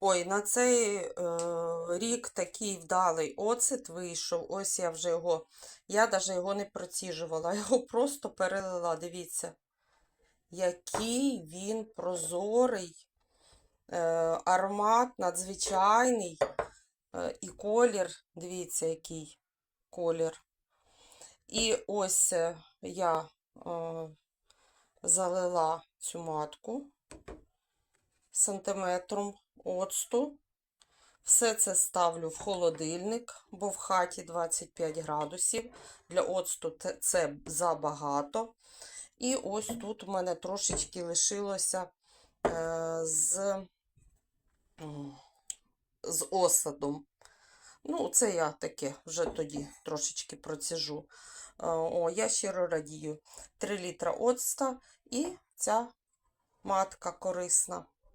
Ой, на цей е, рік такий вдалий оцет вийшов. Ось я вже його, я навіть його не проціжувала, його просто перелила. Дивіться, який він прозорий, е, аромат надзвичайний. Е, і колір, дивіться, який колір. І ось е, я е, залила цю матку сантиметром оцту. Все це ставлю в холодильник, бо в хаті 25 градусів. Для оцту це забагато. І ось тут у мене трошечки лишилося е, з, з осадом. Ну, це я таке вже тоді трошечки проціжу. Е, О, я щиро радію. 3 літра оцта і ця матка корисна.